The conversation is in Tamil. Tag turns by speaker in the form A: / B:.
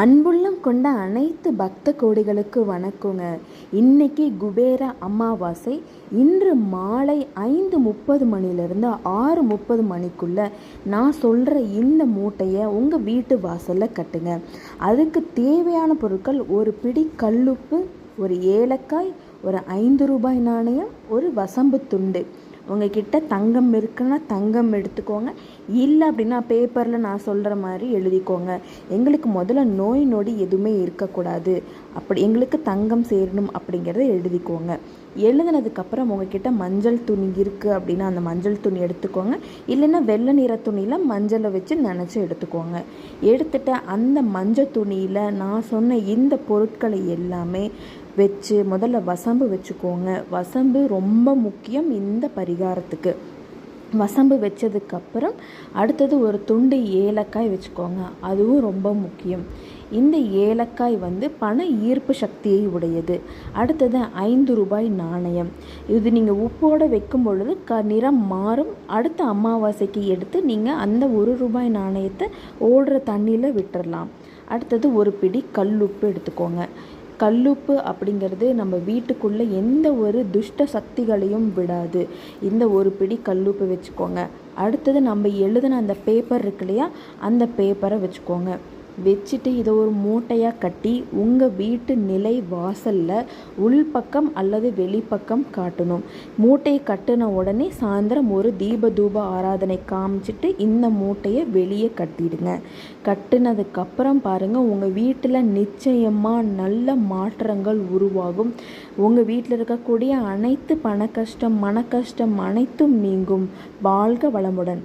A: அன்புள்ளம் கொண்ட அனைத்து பக்த கோடிகளுக்கு வணக்கங்க. இன்னைக்கு குபேர அமாவாசை. இன்று மாலை ஐந்து முப்பது மணிலேருந்து ஆறு முப்பது மணிக்குள்ள நான் சொல்கிற இந்த மூட்டையை உங்கள் வீட்டு வாசலில் கட்டுங்க. அதுக்கு தேவையான பொருட்கள் ஒரு பிடி கல்லுப்பு ஒரு ஏலக்காய் ஒரு ஐந்து ரூபாய் நாணயம் ஒரு வசம்பு துண்டு. உங்ககிட்ட தங்கம் இருக்குன்னா தங்கம் எடுத்துக்கோங்க. இல்லை அப்படின்னா பேப்பரில் நான் சொல்கிற மாதிரி எழுதிக்கோங்க. எங்களுக்கு முதல்ல நோய் நொடி எதுவுமே இருக்கக்கூடாது. அப்படி எங்களுக்கு தங்கம் சேரணும் அப்படிங்கிறத எழுதிக்கோங்க. எழுதுனதுக்கப்புறம் உங்ககிட்ட மஞ்சள் துணி இருக்குது அப்படின்னா அந்த மஞ்சள் துணி எடுத்துக்கோங்க. இல்லைன்னா வெள்ளை நிற துணியில் மஞ்சளை வச்சு நினச்சி எடுத்துக்கோங்க. எடுத்துட்டு அந்த மஞ்சள் துணியில் நான் சொன்ன இந்த பொருட்களை எல்லாமே வச்சு முதல்ல வசம்பு வச்சுக்கோங்க. வசம்பு ரொம்ப முக்கியம் இந்த பரிகாரத்துக்கு. வசம்பு வச்சதுக்கப்புறம் அடுத்தது ஒரு துண்டு ஏலக்காய் வச்சுக்கோங்க. அதுவும் ரொம்ப முக்கியம். இந்த ஏலக்காய் வந்து பண ஈர்ப்பு சக்தியை உடையது. அடுத்தது ஐந்து ரூபாய் நாணயம். இது நீங்கள் உப்போடு வைக்கும் பொழுது க நிறம் மாறும். அடுத்த அமாவாசைக்கு எடுத்து நீங்கள் அந்த ஒரு ரூபாய் நாணயத்தை ஓடுற தண்ணியில் விட்டுறலாம். அடுத்தது ஒரு பிடி கல்லுப்பு எடுத்துக்கோங்க. கல்லுப்பு அப்படிங்கிறது நம்ம வீட்டுக்குள்ளே எந்த ஒரு துஷ்ட சக்திகளையும் விடாது. இந்த ஒரு பிடி கல்லுப்பு வச்சுக்கோங்க. அடுத்தது நம்ம எழுதின அந்த பேப்பர் இருக்கு இல்லையா? அந்த பேப்பரை வச்சுக்கோங்க. வச்சுட்டு இதை ஒரு மூட்டையாக கட்டி உங்கள் வீட்டு நிலை வாசலில் உள்பக்கம் அல்லது வெளிப்பக்கம் காட்டணும். மூட்டையை கட்டின உடனே சாயந்தரம் ஒரு தீப தூப ஆராதனை காமிச்சிட்டு இந்த மூட்டையை வெளியே கட்டிடுங்க. கட்டினதுக்கப்புறம் பாருங்கள் உங்கள் வீட்டில் நிச்சயமாக நல்ல மாற்றங்கள் உருவாகும். உங்கள் வீட்டில் இருக்கக்கூடிய அனைத்து பண கஷ்டம் மன கஷ்டம் அனைத்தும் நீங்கும். வாழ்க வளமுடன்.